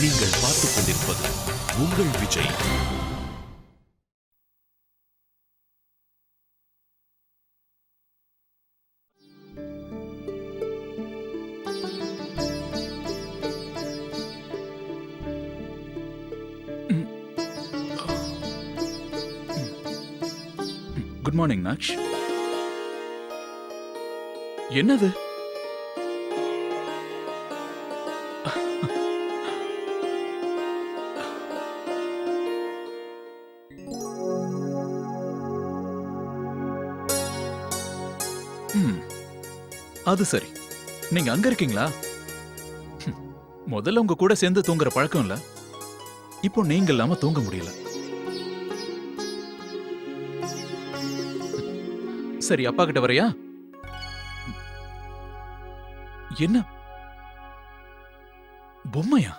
நீங்கள் பார்த்துக் கொண்டிருப்பது உங்கள் விஜய். குட் மார்னிங் நாக்ஷ் என்னது? அது சரி. நீங்க அங்க இருக்கீங்களா? முதல்ல உங்க கூட சேர்ந்து தூங்குற பழக்கம் இல்ல. இப்போ நீங்க இல்லாம தூங்க முடியல. சரி அப்பா கிட்ட வரையா? என்ன? பொம்மையா?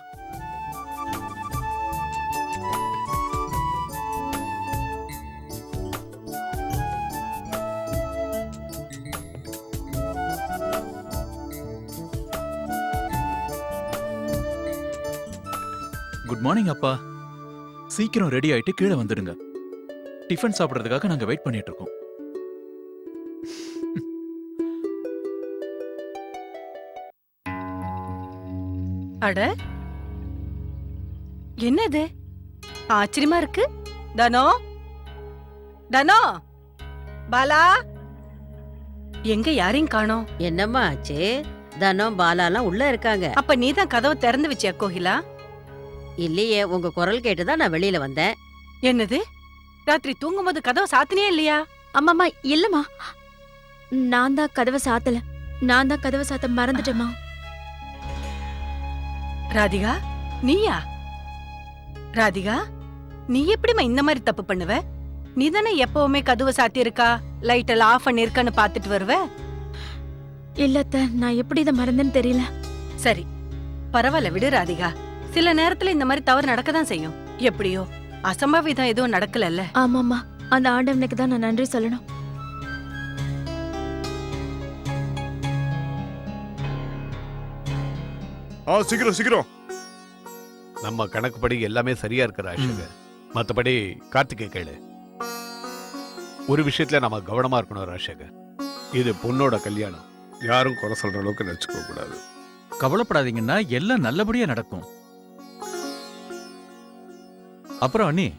அப்பா சீக்கிரம் ரெடி ஆயிட்டு கீழே வந்துடுங்க. டிஃபன் சாப்பிடுறதுக்காக நாங்க வெயிட் பண்ணிட்டு இருக்கோம் அட. என்னது? ஆச்சரியமா இருக்கு. தனோ? தனோ? பாலா? எங்க யாரையும் காணோம். என்னம்மா ஆச்சு? தனம் பாலாலாம் உள்ள இருக்காங்க. அப்ப நீ தான் கதவை திறந்து வச்சியா கோகிலா? இல்லையே உங்க குரல் கேட்டுதான் நான் வெளியில வந்தேன். என்னது? ராத்திரி தூங்கும்போது கதவை சாத்தினியே இல்லையா? அம்மாமா இல்லம்மா. நான் தான் கதவை சாத்தல. நான் தான் கதவை சாத்த மறந்துட்டேம்மா. ராதிகா நீயா? ராதிகா நீ எப்படிம்மா இந்த மாதிரி தப்பு பண்ணுவ? நீ தானே எப்பவுமே கதவை சாத்தி இருக்கா லைட் எல்லாம் ஆஃப் பண்ணிருக்கான்னு பாத்துட்டு வருவ? இல்லத்த நான் எப்படி இதை மறந்தேன்னு தெரியல. சரி பரவாயில்ல விடு ராதிகா. சில நேரத்துல இந்த மாதிரி தவறு நடக்க தான் செய்யும். எப்படியோ? அசம்பாவிதம் எதுவும் நடக்கலல்ல? ஆமாம்மா. அந்த ஆண்டவனுக்கு தான் நான் நன்றி சொல்லணும். ஆ சீக்கிரம் சீக்கிரம். நம்ம கணக்குப்படி எல்லாமே சரியா இருக்கு ராஷிக மத்தபடி கார்த்திகை கேளு. ஒரு விஷயத்துல நம்ம கவனமா இருக்கணும் ராஷிக இது பொண்ணோட கல்யாணம். யாரும் குறை சொல்ற அளவுக்கு நினைச்சுக்க கூடாது கவலைப்படாதீங்கன்னா எல்லாம் நல்லபடியா நடக்கும். அப்புறம் அண்ணி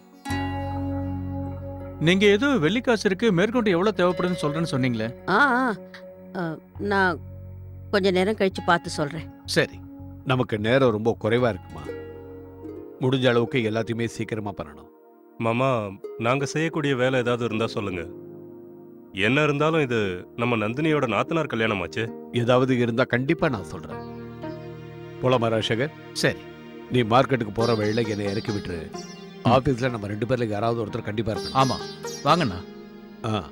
நீங்க ஏதோ வெள்ளிக்காசு இருக்கு மேற்கொண்டு எவ்வளவு தேவைப்படுதுன்னு சொல்றேன்னு சொன்னீங்களே. ஆ ஆ, ஆ, நான் கொஞ்ச நேரம் கழிச்சு பார்த்து சொல்றேன். சரி நமக்கு நேரம் ரொம்ப குறைவா இருக்குமா? முடிஞ்ச அளவுக்கு எல்லாத்தையுமே சீக்கிரமா பண்ணணும். மாமா நாங்க செய்யக்கூடிய வேலை ஏதாவது இருந்தா சொல்லுங்க. என்ன இருந்தாலும் இது நம்ம நந்தினியோட நாத்தனார் கல்யாணம் ஆச்சு ஏதாவது இருந்தா கண்டிப்பா நான் சொல்றேன். போலாமா ராஷகர் சரி. நீ மார்க்கெட்டுக்கு போற வழியில என்னை இறக்கி விட்டுரு. ஆபீஸ்ல நம்ம ரெண்டு பேர்ல யாராவது ஒருத்தர் கண்டிப்பா இருக்கணும் ஆமா. வாங்கண்ணா. ஆ.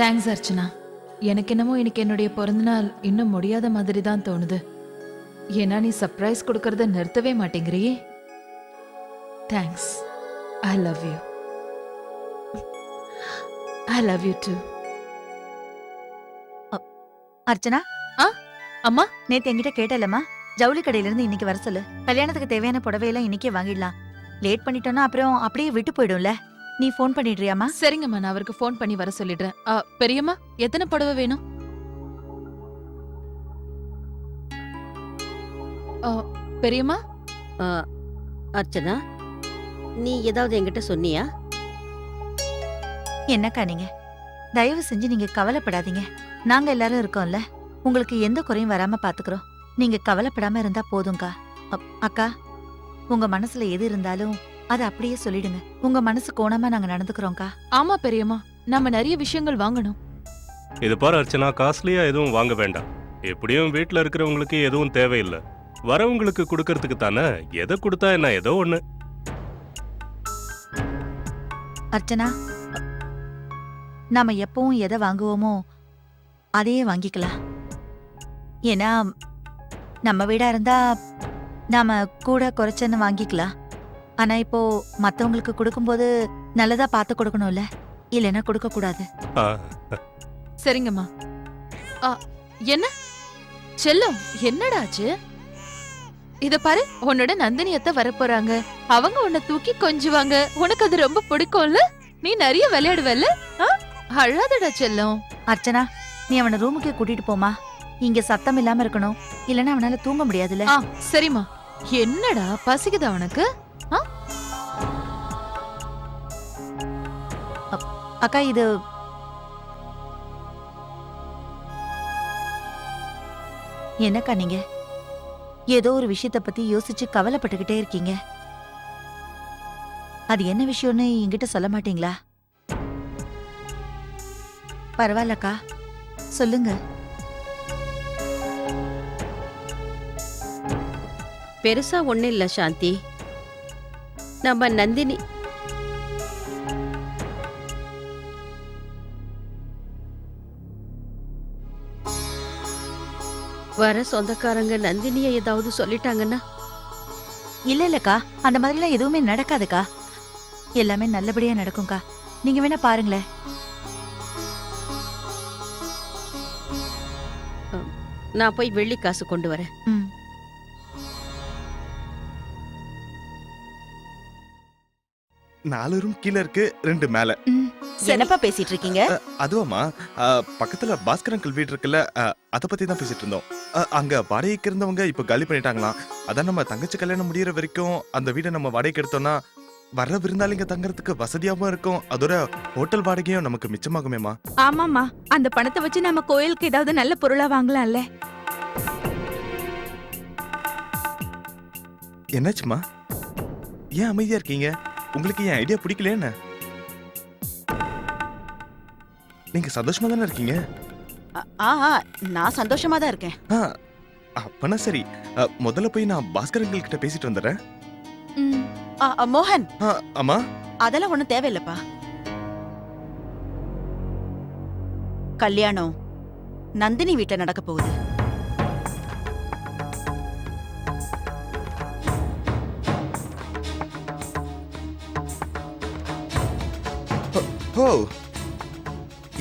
தேங்க்ஸ் அர்ச்சனா. எனக்கு என்னமோ இன்னைக்கு என்னுடைய பிறந்தநாள் இன்னும் முடியாத மாதிரி தான் தோணுது. ஏன்னா நீ சர்ப்ரைஸ் கொடுக்கறத நிறுத்தவே மாட்டேங்கிறியே. Thanks I love you I love you too Archana? ஆ? அம்மா? நேத்து என்கிட்ட கேட்டலம்மா. ஜவுளி கடையில இருந்து இன்னைக்கு வர சொல்லு. கல்யாணத்துக்கு தேவையான புடவையெல்லாம் இன்னைக்கே வாங்கிடலாம். லேட் பண்ணிட்டோம்னா அப்புறம் அப்படியே விட்டு போயிடும்ல. நீ ஃபோன் பண்ணிடுறியாமா சரிங்கம்மா நான் அவருக்கு ஃபோன் பண்ணி வர சொல்லிடுறேன். ஆ, பெரியம்மா எத்தனை புடவை வேணும்? ஆ, பெரியம்மா? ஆ, அர்ச்சனா நீ ஏதாவது என்கிட்ட சொன்னியா? என்னக்கா நீங்க? தயவு செஞ்சு நீங்க கவலைப்படாதீங்க. நாங்க எல்லாரும் இருக்கோம்ல. உங்களுக்கு எந்த குறையும் வராம பாத்துக்கிறோம். நீங்க கவலைப்படாம இருந்தா போதும்க்கா. அப்- அக்கா உங்க மனசுல எது இருந்தாலும் அதை அப்படியே சொல்லிடுங்க. உங்க மனசு கோணாம நாங்க நடந்துக்கிறோம்க்கா. ஆமா பெரியம்மா. நம்ம நிறைய விஷயங்கள் வாங்கணும். இது பாரு அர்ச்சனா காஸ்ட்லியா எதுவும் வாங்க வேண்டாம். எப்படியும் வீட்ல இருக்கிறவங்களுக்கு எதுவும் தேவையில்லை. வரவங்களுக்கு கொடுக்கறதுக்கு தானே? எதை கொடுத்தா என்ன ஏதோ ஒண்ணு. அர்ச்சனா நாம எப்பவும் எதை வாங்குவோமோ அதையே வாங்கிக்கலாம். ஏன்னா நம்ம வீடா இருந்தா நாம கூட குறைச்சன்னு வாங்கிக்கலாம். ஆனா இப்போ மத்தவங்களுக்கு கொடுக்கும்போது நல்லதா பார்த்து கொடுக்கணும்ல? இல்லைன்னா கொடுக்க கூடாது சரிங்கம்மா. ஆ என்ன? செல்லம் என்னடாச்சு இத பாரு உன்னோட நந்தினியத்த வரப்போறாங்க. அவங்க உன்னை தூக்கி கொஞ்சுவாங்க. உனக்கு அது ரொம்ப பிடிக்கும்ல? நீ நிறைய விளையாடுவல்ல? ஆ? அழாதடா செல்லம். அர்ச்சனா நீ அவனை ரூமுக்கு கூட்டிட்டு போமா இங்க சத்தம் இல்லாம இருக்கணும். இல்லைன்னா அவனால தூங்க முடியாதுல்ல. ஆ சரிம்மா. என்னடா பசிக்குதா உனக்கு? அக்கா இது என்னக்கா நீங்க? ஏதோ ஒரு விஷயத்த பத்தி யோசிச்சு கவலைப்பட்டுக்கிட்டே இருக்கீங்க. அது என்ன விஷயம்னு என்கிட்ட சொல்ல மாட்டீங்களா? பரவாயில்லக்கா. சொல்லுங்க. பெருசா ஒண்ணும் இல்ல சாந்தி. நம்ம நந்தினி. வர சொந்தக்காரங்க நந்தினிய ஏதாவது சொல்லிட்டாங்கன்னா? இல்ல இல்லக்கா. அந்த மாதிரிலாம் எதுவுமே நடக்காதுக்கா. எல்லாமே நல்லபடியா நடக்கும்க்கா. நீங்க வேணா பாருங்களேன். நான் போய் வெள்ளி காசு கொண்டு வரேன். ம். நாலு ரூம் கீழே இருக்கு ரெண்டு மேல. என்னப்பா பேசிட்டு இருக்கீங்க அ, அதுவாம்மா அ, பக்கத்துல பாஸ்கர் அங்கிள் வீடு இருக்குல்ல அத பத்தி தான் பேசிட்டு இருந்தோம் அங்க வாடகைக்கு இருந்தவங்க இப்ப காலி பண்ணிட்டாங்களாம். அதான் நம்ம தங்கச்சி கல்யாணம் முடியற வரைக்கும் அந்த வீடை நம்ம வாடகைக்கு எடுத்தோம்னா வர்ற விருந்தாளிங்க தங்கறதுக்கு வசதியாவும் இருக்கும். அதோட ஹோட்டல் வாடகையும் நமக்கு மிச்சமாகுமேமா ஆமாமா அந்த பணத்தை வச்சு நம்ம கோயிலுக்கு ஏதாவது நல்ல பொருளா வாங்கலாம்ல. என்னாச்சுமா ஏன் அமைதியா இருக்கீங்க? உங்களுக்கு என் ஐடியா பிடிக்கல என்ன? நீங்க சந்தோஷமா தானே இருக்கீங்க? ஆ நான் சந்தோஷமா தான் இருக்கேன். அப்பனா சரி. முதல்ல போய் நான் பாஸ்கர் அங்கிள் கிட்ட பேசிட்டு வந்துடுறேன். மோகன். அம்மா? அதெல்லாம் ஒண்ணும் தேவையில்லப்பா. கல்யாணம். நந்தினி வீட்டுல நடக்க போகுது. ஓ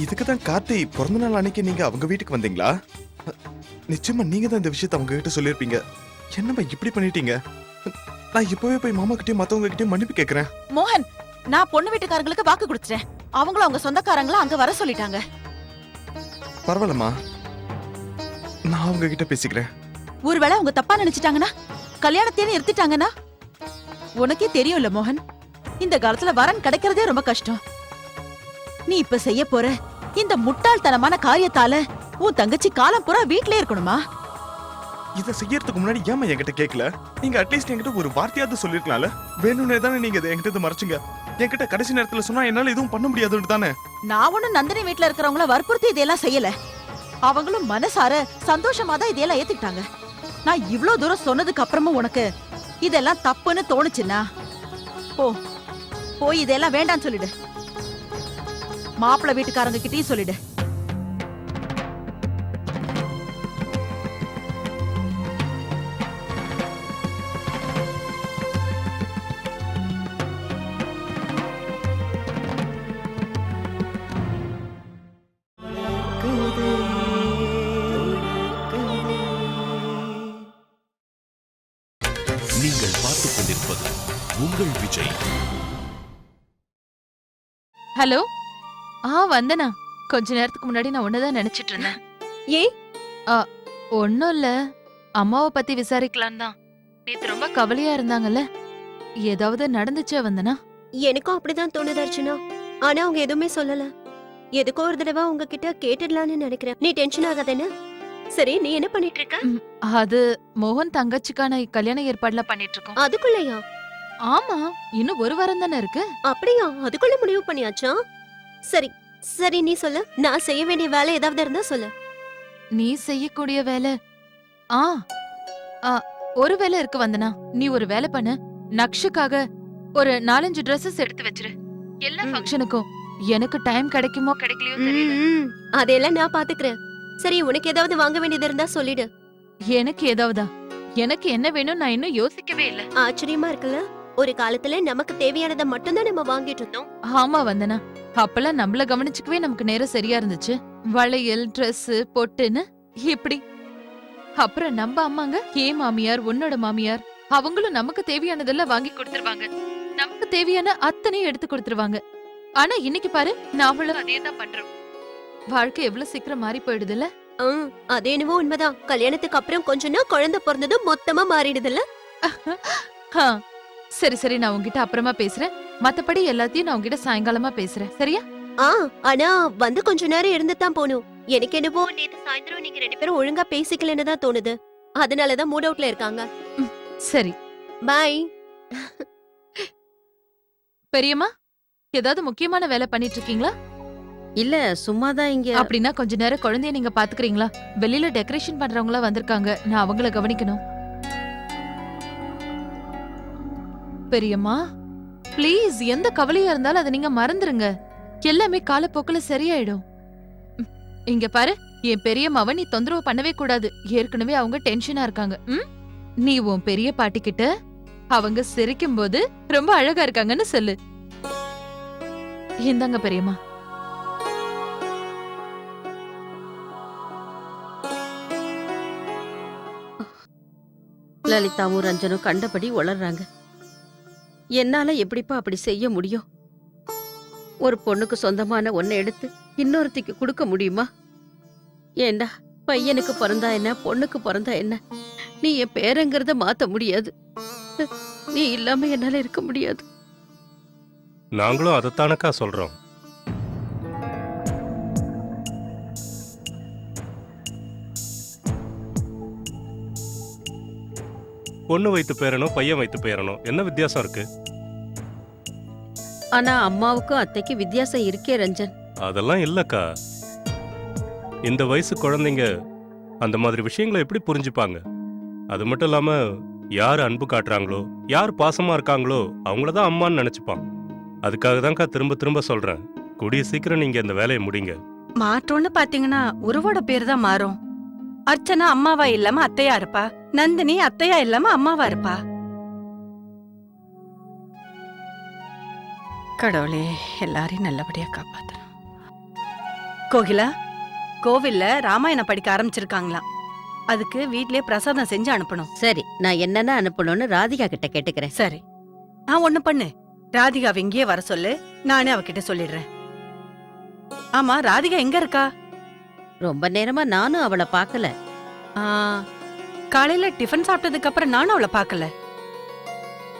இதுக்கு தான் கார்த்தி பிறந்த நாள் அன்னைக்கு நீங்க அவங்க வீட்டுக்கு வந்தீங்களா? நிச்சயமா நீங்க தான் இந்த விஷயத்தை அவங்க கிட்ட சொல்லியிருப்பீங்க. என்னம்மா இப்படி பண்ணிட்டீங்க? நான் இப்பவே போய் மாமா கிட்டயும் மத்தவங்க கிட்டயும் மன்னிப்பு கேக்குறேன். மோகன் நான் பொண்ணு வீட்டுக்காரங்களுக்கு வாக்கு கொடுத்துட்டேன். அவங்களும் அவங்க சொந்தக்காரங்கள அங்க வர சொல்லிட்டாங்க. பரவாயில்லம்மா. நான் அவங்க கிட்ட பேசிக்கிறேன். ஒருவேளை அவங்க தப்பா நினைச்சிட்டாங்கன்னா கல்யாணத்தையே நிறுத்திட்டாங்கன்னா? உனக்கே தெரியும்ல மோகன் இந்த காலத்துல வரன் கிடைக்கிறதே ரொம்ப கஷ்டம். நீ இப்ப செய்ய போற இந்த முட்டாள்தனமான காரியத்தால உன் தங்கச்சி காலம் பூரா வீட்லயே இருக்கணுமா? இதை செய்யறதுக்கு முன்னாடி ஏமா என்கிட்ட கேட்கல நீங்க அட்லீஸ்ட் என்கிட்ட ஒரு வார்த்தையாவது சொல்லிருக்கலாம்ல? வேணும்னே தானே நீங்க இதை என்கிட்ட மறைச்சிங்க. என்கிட்ட கடைசி நேரத்துல சொன்னா என்னால எதுவும் பண்ண முடியாதுன்னு தானே? நான் ஒண்ணும் நந்தினி வீட்ல இருக்கிறவங்கள வற்புறுத்தி இதெல்லாம் செய்யல. அவங்களும் மனசார சந்தோஷமா தான் இதையெல்லாம் ஏத்துக்கிட்டாங்க. நான் இவ்ளோ தூரம் சொன்னதுக்கு அப்புறமும் உனக்கு இதெல்லாம் தப்புன்னு தோணுச்சுன்னா போ. போய் இதெல்லாம் வேண்டாம்னு சொல்லிடு. மாப்பிள்ளை வீட்டுக்காரங்க கிட்டயும் சொல்லிடு. நீங்கள் பார்த்துக் கொண்டிருப்பது உங்கள் விஜய். ஹலோ? ஆ வந்தனா. கொஞ்ச நேரத்துக்கு முன்னாடி நான் ஒன்னதான் நினைச்சிட்டு இருந்தேன்? ஆ ஒன்னும் இல்ல. அம்மாவை பத்தி விசாரிக்கலாம் தான். நேத்து ரொம்ப கவலையா இருந்தாங்கல்ல. ஏதாவது நடந்துச்சா வந்தனா? எனக்கும் அப்படிதான் தோணுது அர்ச்சனா. ஆனா அவங்க எதுவுமே சொல்லல. எதுக்கோ ஒரு தடவை உங்ககிட்ட கேட்டுடலாம்னு நினைக்கிறேன். நீ டென்ஷன் ஆகாதேன்னு. சரி நீ என்ன பண்ணிட்டு இருக்க அது மோகன் தங்கச்சிக்கான கல்யாண ஏற்பாடுலாம் பண்ணிட்டு இருக்கோம் அதுக்குள்ளயா? ஆமா இன்னும் ஒரு வாரம் தானே இருக்கு. அப்படியா? அதுக்குள்ள முடிவு பண்ணியாச்சா? சரி சரி நீ சொல்லு. நான் செய்ய வேண்டிய வேலை ஏதாவது இருந்தா சொல்லு. நீ செய்யக்கூடிய வேலை? ஆ ஆ ஒரு வேலை இருக்கு வந்தனா. நீ ஒரு வேலை பண்ணு. நக்ஷுக்காக ஒரு நாலஞ்சு Dresses எடுத்து வச்சிரு. எல்லா ம். ஃபங்க்ஷனுக்கும் எனக்கு டைம் கிடைக்குமோ கிடைக்கலையோ தெரியல. ம், அதையெல்லாம் நான் பாத்துக்கிறேன். சரி உனக்கு ஏதாவது வாங்க வேண்டியது இருந்தா சொல்லிடு. எனக்கு ஏதாவதா? எனக்கு என்ன வேணும் நான் இன்னும் யோசிக்கவே இல்ல. ஆச்சரியமா இருக்குல்ல? ஒரு காலத்துல நமக்கு தேவையானதை மட்டும்தான் நம்ம வாங்கிட்டு இருந்தோம். ஆமா வந்தனா. அப்பெல்லாம் நம்மள கவனிச்சுக்கவே நமக்கு நேரம் சரியா இருந்துச்சு. வளையல் Dress பொட்டுன்னு இப்படி. அப்புறம் நம்ம அம்மாங்க ஏ மாமியார் உன்னோட மாமியார் அவங்களும் நமக்கு தேவையானதெல்லாம் வாங்கி கொடுத்துருவாங்க. நமக்கு தேவையான அத்தனையும் எடுத்து கொடுத்துருவாங்க. ஆனா இன்னைக்கு பாரு நாமளும் அதே தான் பண்றோம். வாழ்க்கை எவ்வளவு சீக்கிரம் மாறி போயிடுதுல்ல? ஆ, அது என்னவோ உண்மைதான். கல்யாணத்துக்கு அப்புறம் கொஞ்ச நாள் குழந்தை பிறந்ததும் மொத்தமா மாறிடுதுல்ல? சரி சரி நான் உன்கிட்ட அப்புறமா பேசுறேன். மத்தபடி எல்லாத்தையும் நான் உன்கிட்ட சாயங்காலமா பேசுறேன். சரியா? ஆ ஆனா வந்து கொஞ்ச நேரம் இருந்து தான் போகணும் எனக்கு என்னவோ நேத்து சாயந்தரம் நீங்க ரெண்டு பேரும் ஒழுங்கா பேசிக்கலன்னு தான் தோணுது. அதனாலதான் மூட் அவுட்ல இருக்காங்க. சரி. பாய் பெரியம்மா ஏதாவது முக்கியமான வேலை பண்ணிட்டு இருக்கீங்களா இல்ல சும்மாதான் இங்க. அப்படின்னா கொஞ்ச நேரம் குழந்தைய நீங்க பாத்துக்கிறீங்களா? வெளியில டெக்கரேஷன் பண்றவங்களா வந்திருக்காங்க. நான் அவங்கள கவனிக்கணும். பெரியம்மா ப்ளீஸ் எந்த கவலையா இருந்தாலும் அதை நீங்க மறந்துருங்க. எல்லாமே காலப்போக்குல சரியாயிடும். இங்க பாரு என் பெரியம்மாவை நீ தொந்தரவு பண்ணவே கூடாது. ஏற்கனவே அவங்க டென்ஷனா இருக்காங்க. ம்? நீ உன் பெரிய பாட்டி கிட்ட அவங்க சிரிக்கும் போது ரொம்ப அழகா இருக்காங்கன்னு சொல்லு. இந்தாங்க பெரியம்மா. லலிதாவும் ரஞ்சனும் கண்டபடி உளர்றாங்க. என்னால எப்படிப்பா அப்படி செய்ய முடியும்? ஒரு பொண்ணுக்கு சொந்தமான ஒன்னை எடுத்து இன்னொருத்திக்கு கொடுக்க முடியுமா? ஏண்டா பையனுக்கு பிறந்தா என்ன பொண்ணுக்கு பிறந்தா என்ன? நீ என் பேரங்கிறத மாத்த முடியாது. நீ இல்லாம என்னால இருக்க முடியாது. நாங்களும் அதைத்தானக்கா சொல்றோம். பொண்ணு வைத்து பேரணும் பையன் வைத்து பேரணும். என்ன வித்தியாசம் இருக்கு? ஆனா அம்மாவுக்கும் அத்தைக்கு வித்தியாசம் இருக்கே ரஞ்சன். அதெல்லாம் இல்லக்கா. இந்த வயசு குழந்தைங்க அந்த மாதிரி விஷயங்களை எப்படி புரிஞ்சுப்பாங்க? அது மட்டும் இல்லாம யார் அன்பு காட்டுறாங்களோ யார் பாசமா இருக்காங்களோ அவங்கள தான் அம்மான்னு நினைச்சுப்பான். அதுக்காக தான்க்கா திரும்ப திரும்ப சொல்றேன். கூடிய சீக்கிரம் நீங்க இந்த வேலையை முடிங்க. மாற்றோன்னு பாத்தீங்கன்னா உருவோட பேர் தான் மாறும். அர்ச்சனா அம்மாவா இல்லாம அத்தையா இருப்பா? நந்தினி அத்தையா இல்லாம அம்மாவா இருப்பா? கடவுளே எல்லாரையும் நல்லபடியா காப்பாத்தணும். கோகிலா கோவில்ல ராமாயணம் படிக்க ஆரம்பிச்சிருக்காங்களாம். அதுக்கு வீட்லயே பிரசாதம் செஞ்சு அனுப்பணும். சரி நான் என்னென்ன அனுப்பணும்னு ராதிகா கிட்ட கேட்டுக்கிறேன். சரி. ஆ ஒண்ணு பண்ணு. ராதிகாவை இங்கேயே வர சொல்லு. நானே அவகிட்ட சொல்லிடுறேன். ஆமா ராதிகா எங்க இருக்கா? ரொம்ப நேரமா நானும் அவளை பார்க்கல. ஆ, காலையில டிஃபன் சாப்பிட்டதுக்கு அப்புறம் நானும் அவளை பார்க்கல.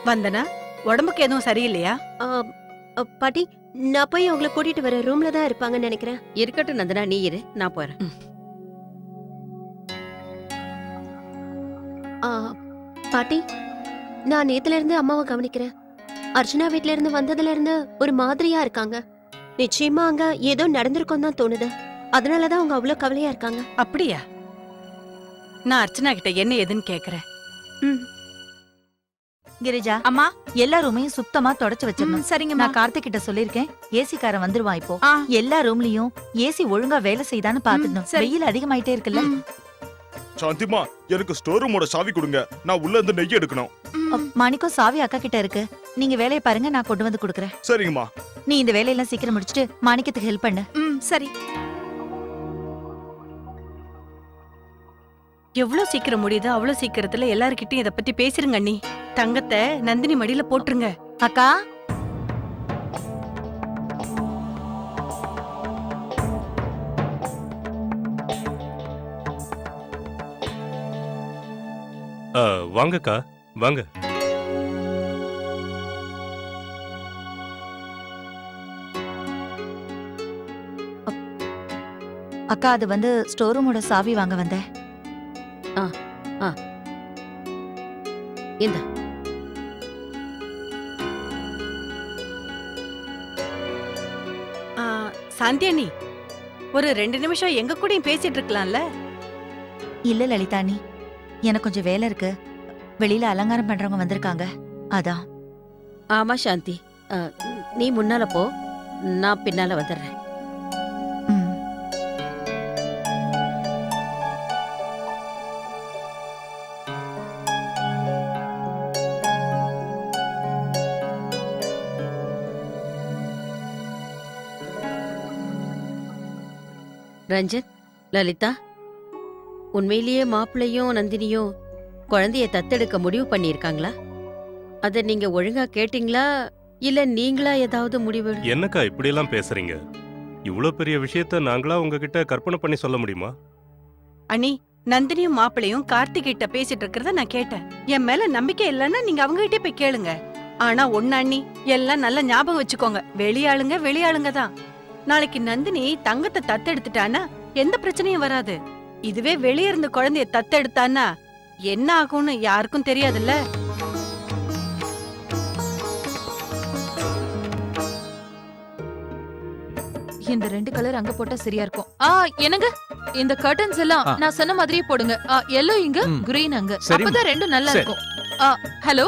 வந்தனா உடம்புக்கு எதுவும் சரியில்லையா? ஆ, அ, பாட்டி நான் போய் அவங்கள கூட்டிட்டு வர ரூம்ல தான் இருப்பாங்கன்னு நினைக்கிறேன். இருக்கட்டும் நந்தனா நீ இரு நான் போறேன். ஆ, பாட்டி நான் நேத்துல இருந்து அம்மாவை கவனிக்கிறேன். அர்ச்சனா வீட்ல இருந்து வந்ததுல இருந்து ஒரு மாதிரியா இருக்காங்க. நிச்சயமா அங்க ஏதோ நடந்திருக்கும் தான் தோணுது. அதனாலதான் அவங்க அவ்வளவு கவலையா இருக்காங்க. அப்படியா? நான் அர்ச்சனா கிட்ட என்ன ஏதுன்னு கேக்குறேன். கிரிஜா அம்மா. எல்லா ரூமையும் சுத்தமா தொடச்சு வச்சிடணும். சரிங்க நான் கார்த்திக் கிட்ட சொல்லிருக்கேன் ஏசி காரன் வந்துருவான் இப்போ. எல்லா ரூம்லயும் ஏசி ஒழுங்கா வேலை செய்தான்னு பாத்துடணும் வெயில் அதிகமாயிட்டே இருக்குல்ல. சாந்திமா எனக்கு ஸ்டோர் ரூமோட சாவி கொடுங்க. நான் உள்ள இருந்து நெய் எடுக்கணும். மாணிக்கம் சாவி அக்கா கிட்ட இருக்கு. நீங்க வேலையை பாருங்க நான் கொண்டு வந்து கொடுக்குறேன். சரிங்கம்மா. நீ இந்த வேலையெல்லாம் சீக்கிரம் முடிச்சிட்டு மாணிக்கத்துக்கு ஹெல்ப் பண்ணு. சரி. எவ்வளவு சீக்கிரம் முடியுதோ அவ்வளவு சீக்கிரத்துல எல்லார்கிட்டயும் இத பத்தி பேசிருங்க அண்ணி. தங்கத்தை நந்தினி மடியில போட்டுருங்க. அக்கா? ஆ, வாங்கக்கா வாங்க. அக்கா அது வந்து ஸ்டோர் ரூமோட சாவி வாங்க வந்தேன். இந்த ஆ, சாந்தி அண்ணி ஒரு ரெண்டு நிமிஷம் எங்க கூடயும் பேசிட்டு இருக்கலாம்ல? இல்ல லலிதாணி எனக்கு கொஞ்சம் வேலை இருக்கு. வெளியில அலங்காரம் பண்றவங்க வந்திருக்காங்க. அதான். ஆமா சாந்தி. நீ முன்னால போ. நான் பின்னால வந்துடுறேன். ரஞ்சன் லலிதா உண்மையிலேயே மாப்பிள்ளையும் நந்தினியும் குழந்தைய தத்தெடுக்க முடிவு பண்ணியிருக்காங்களா? அத நீங்க ஒழுங்கா கேட்டீங்களா? இல்ல நீங்களா ஏதாவது முடிவு? என்னக்கா இப்படியெல்லாம் பேசுறீங்க? இவ்வளோ பெரிய விஷயத்த நாங்களா உங்ககிட்ட கற்பனை பண்ணி சொல்ல முடியுமா? அண்ணி நந்தினியும் மாப்பிளையும் கார்த்திக் கிட்ட பேசிட்டு இருக்கிறத நான் கேட்டேன். என் மேல நம்பிக்கை இல்லைன்னா நீங்க அவங்க கிட்டே போய் கேளுங்க. ஆனா ஒண்ணு அண்ணி எல்லாம் நல்ல ஞாபகம் வச்சுக்கோங்க. வெளியாளுங்க வெளியாளுங்க தான். நாளைக்கு நந்தினி தங்கத்தை தத்தெடுத்துட்டானா எந்த பிரச்சனையும் வராது. இதுவே வெளிய இருந்து குழந்தைய தத்தெடுத்தானா என்ன ஆகும்னு யாருக்கும் தெரியாதுல்ல? இந்த ரெண்டு கலர் அங்க போட்டா சரியா இருக்கும். ஆ என்னங்க? இந்த கர்டன்ஸ் எல்லாம். நான் சொன்ன மாதிரியே போடுங்க. எல்லோ இங்க. கிரீன் அங்க. அப்பதான் ரெண்டும் நல்லா. இருக்கும். ஆ, ஹலோ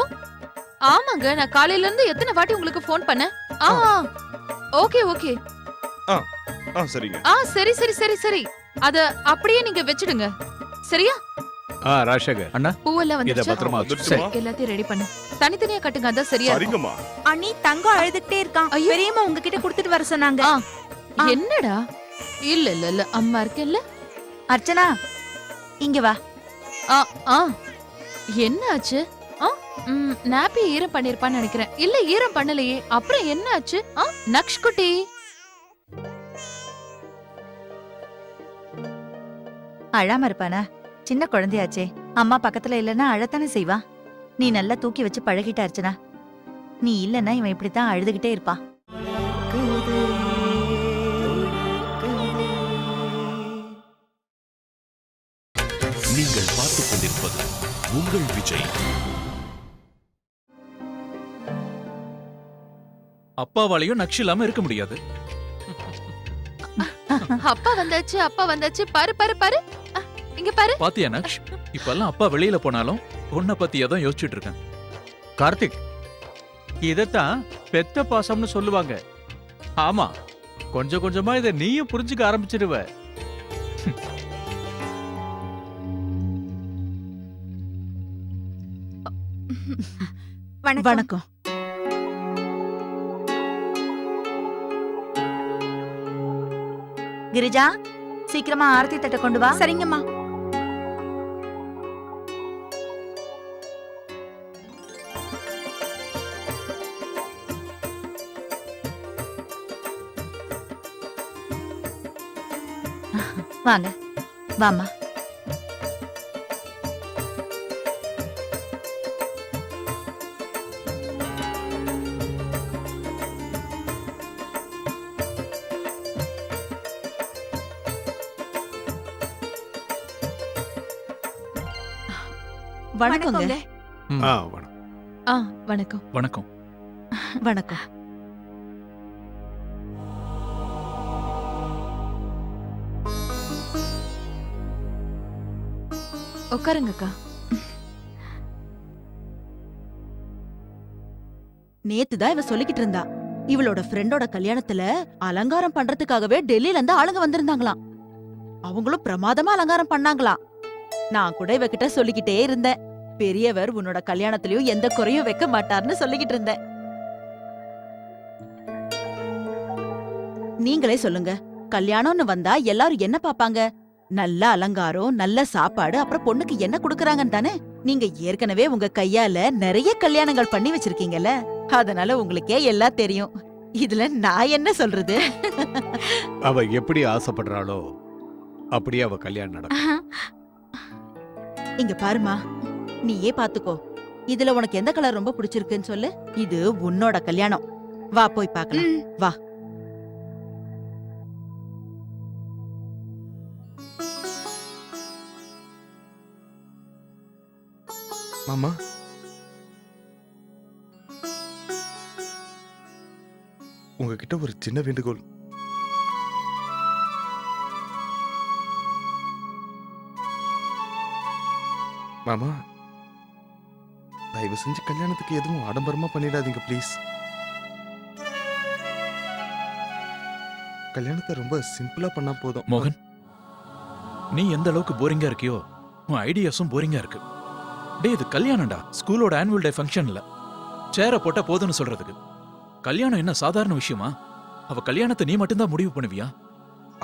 ஆமாங்க நான் காலையில இருந்து எத்தனை வாட்டி உங்களுக்கு ஃபோன் பண்ணேன்? ஆ ஓகே ஓகே ஆ சரிங்க. ஆ சரி சரி சரி சரி. அத அப்படியே நீங்க வச்சிடுங்க. சரியா? ஆ ராஜசேகர். பூவெல்லாம் இத வந்துருச்சா? பத்திரமா வந்துருச்சுமா? எல்லாத்தையும் ரெடி பண்ணு. தனித்தனியா கட்டுங்க அதான் சரியா இருக்கும். சரிங்கம்மா. அண்ணி தங்கம் அழுதுகிட்டே இருக்கான். ஐயோ. பெரியம்மா உங்ககிட்ட கொடுத்துட்டு வர சொன்னாங்க. ஆ. ஆ. என்னடா? இல்ல இல்ல இல்ல அம்மா இருக்கேன்ல. அர்ச்சனா இங்க வா. ஆ ஆ. என்ன ஆச்சு ஆ ம், நாப்பி ஈரம் பண்ணிருப்பான்னு நினைக்கிறேன். இல்ல ஈரம் பண்ணலையே. அப்புறம் என்ன ஆச்சு ஆ நக்ஷ் அழாம இருப்பானா சின்ன குழந்தையாச்சே. அம்மா பக்கத்துல இல்லைன்னா அழத்தானே செய்வா. நீ நல்லா தூக்கி வச்சு பழகிட்ட அர்ச்சனா. நீ இல்லைன்னா இவன் இப்படித்தான் அழுதுகிட்டே இருப்பா. நீங்கள் பார்த்துக் கொண்டிருப்பது உங்கள் விஜய். அப்பாவாலையும் நக்ஷ் இல்லாம இருக்க முடியாது. அப்பா வந்தாச்சு அப்பா வந்தாச்சு. பாரு பாரு பாரு. இங்க பாரு. பாத்தியா நக்ஷ்? இப்பெல்லாம் அப்பா வெளியில போனாலும் உன்னை பத்தியே தான் யோசிச்சுட்டு இருக்கேன். கார்த்திக் இதத்தான் பெத்த பாசம்னு சொல்லுவாங்க. ஆமா கொஞ்சம் கொஞ்சமா இதை நீயும் புரிஞ்சுக்க ஆரம்பிச்சிடுவ வணக்கம். கிரிஜா சீக்கிரமா ஆரத்தி தட்டை கொண்டு வா. சரிங்கம்மா. வாங்க. வாம்மா. வணக்கங்க. ஆ வணக்கம். ஆ வணக்கம். வணக்கம். வணக்கம். உட்காருங்கக்கா. நேத்து தான் இவ சொல்லிக்கிட்டு இருந்தா. இவளோட ஃப்ரெண்டோட கல்யாணத்துல அலங்காரம் பண்றதுக்காகவே டெல்லில இருந்து ஆளுங்க வந்திருந்தாங்களாம். அவங்களும் பிரமாதமா அலங்காரம் பண்ணாங்களாம். நான் கூட இவகிட்ட சொல்லிக்கிட்டே இருந்தேன். பெரியவர் உன்னோட கல்யாணத்திலயும் எந்த குறையும் வைக்க மாட்டார்னு சொல்லிக்கிட்டு இருந்தேன். நீங்களே சொல்லுங்க. கல்யாணம்னு வந்தா எல்லாரும் என்ன பாப்பாங்க? நல்ல அலங்காரம் நல்ல சாப்பாடு அப்புறம் பொண்ணுக்கு என்ன குடுக்கறாங்கன்னு தானே? நீங்க ஏற்கனவே உங்க கையால நிறைய கல்யாணங்கள் பண்ணி வச்சிருக்கீங்கல்ல? அதனால உங்களுக்கே எல்லாம் தெரியும். இதுல நான் என்ன சொல்றது? அவ எப்படி ஆசைப்படுறாளோ அப்படியே அவ கல்யாணம் நடக்கும். இங்க பாருமா நீயே பாத்துக்கோ. இதுல உனக்கு எந்த கலர் ரொம்ப பிடிச்சிருக்குன்னு சொல்லு. இது உன்னோட கல்யாணம். வா போய் பார்க்கலாம். வா. மாமா. உங்ககிட்ட ஒரு சின்ன வேண்டுகோள். மாமா தயவு செஞ்சு கல்யாணத்துக்கு எதுவும் ஆடம்பரமா பண்ணிடாதீங்க ப்ளீஸ் கல்யாணத்தை ரொம்ப சிம்பிளா பண்ணா போதும். மோகன் நீ எந்த அளவுக்கு போரிங்கா இருக்கியோ உன் ஐடியாஸும் போரிங்கா இருக்கு. டேய் இது கல்யாணம்டா. ஸ்கூலோட ஆனுவல் டே ஃபங்க்ஷன்ல சேர போட்டா போதும்னு சொல்றதுக்கு. கல்யாணம் என்ன சாதாரண விஷயமா? அவ கல்யாணத்தை நீ மட்டும்தான் முடிவு பண்ணுவியா?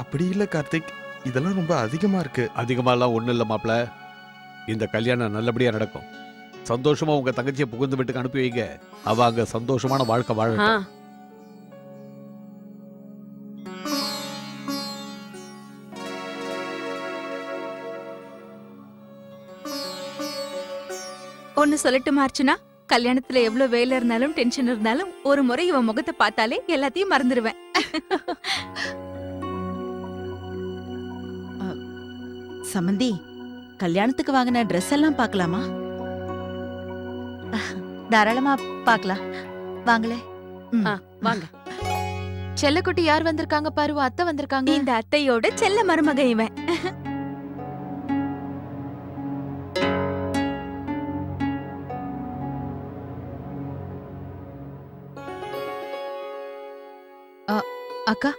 அப்படி இல்ல கார்த்திக். இதெல்லாம் ரொம்ப அதிகமா இருக்கு. அதிகமாலாம் ஒண்ணும் இல்ல மாப்ள இந்த கல்யாணம் நல்லபடியா நடக்கும். சந்தோஷமா உங்க தங்கச்சியை புகுந்து வீட்டுக்கு அனுப்பி வைங்க. அவ அங்க சந்தோஷமான வாழ்க்கை வாழட்டும். ஒன்னு சொல்லட்டுமா அர்ச்சனா? கல்யாணத்துல எவ்வளவு வேலை இருந்தாலும் டென்ஷன் இருந்தாலும் ஒரு முறை இவன் முகத்தை பார்த்தாலே எல்லாத்தையும் மறந்துடுவேன் சமந்தி கல்யாணத்துக்கு வாங்கின ட்ரெஸ் எல்லாம் பார்க்கலாமா? தாராளமா பார்க்கலாம். வாங்களே. ஆ, வாங்க. செல்லக்குட்டி யார் வந்திருக்காங்க பாரு? உன் அத்தை வந்திருக்காங்க. இந்த அத்தையோட செல்ல மருமக இவன். அக்கா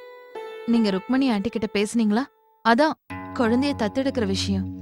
நீங்க ருக்மணி ஆண்டி கிட்ட பேசுனீங்களா? அதான் குழந்தைய தத்தெடுக்கிற விஷயம்.